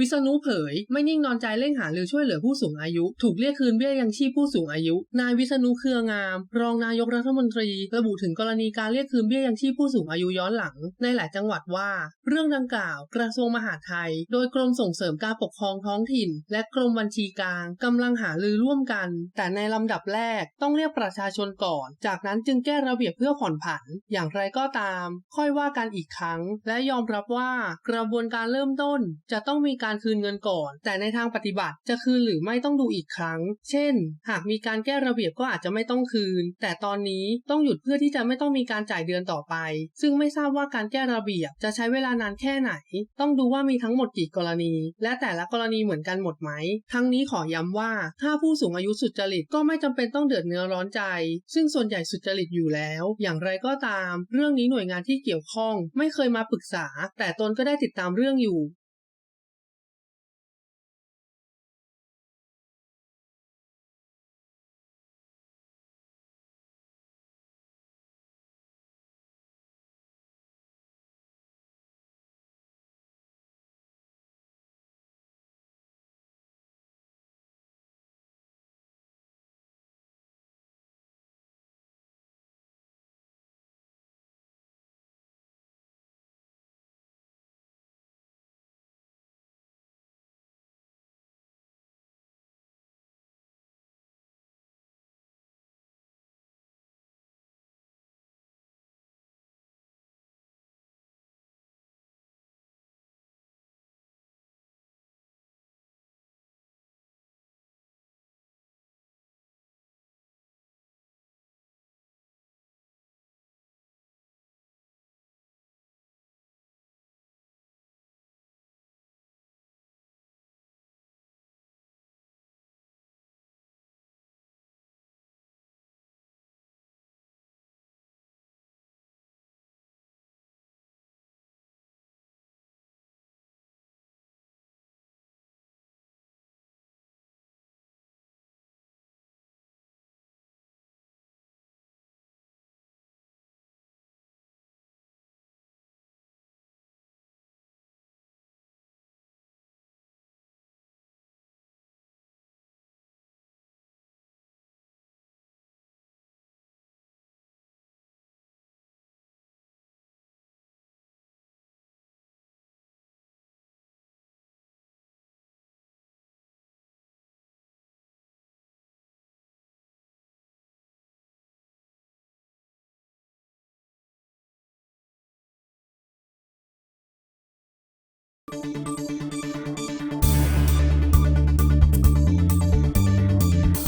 วิษณุเผย ไม่นิ่งนอนใจเร่งหาหรือช่วยเหลือผู้สูงอายุ ถูกเรียกคืนเบี้ยยังชีพผู้สูงอายุ นายวิษณุเครืองาม รองนายกรัฐมนตรี ระบุถึงกรณีการเรียกคืนเบี้ยยังชีพผู้สูงอายุย้อนหลัง ในหลายจังหวัดว่า เรื่องดังกล่าว กระทรวงมหาดไทย โดยกรมส่งเสริมการปกครองท้องถิ่น และกรมบัญชีกลางกำลังหารือร่วมกัน แต่ในลำดับแรกต้องเรียกประชาชนก่อน จากนั้นจึงแก้ระเบียบเพื่อผ่อนผัน อย่างไรก็ตาม ค่อยว่ากันอีกครั้ง และยอมรับว่ากระบวนการเริ่มต้นจะต้องมีการการคืนเงินก่อน แต่ในทางปฏิบัติจะคืนหรือไม่ต้องดูอีกครั้ง เช่น หากมีการแก้ระเบียบก็อาจจะไม่ต้องคืน แต่ตอนนี้ต้องหยุดเพื่อที่จะไม่ต้องมีการจ่ายเดือนต่อไป ซึ่งไม่ทราบว่าการแก้ระเบียบจะใช้เวลานานแค่ไหน ต้องดูว่ามีทั้งหมดกี่กรณี และแต่ละกรณีเหมือนกันหมดไหม ทั้งนี้ขอย้ำว่า ถ้าผู้สูงอายุสุจริตก็ไม่จำเป็นต้องเดือดเนื้อร้อนใจ ซึ่งส่วนใหญ่สุจริตอยู่แล้ว อย่างไรก็ตาม เรื่องนี้หน่วยงานที่เกี่ยวข้อง ไม่เคยมาปรึกษา แต่ตนก็ได้ติดตามเรื่องอยู่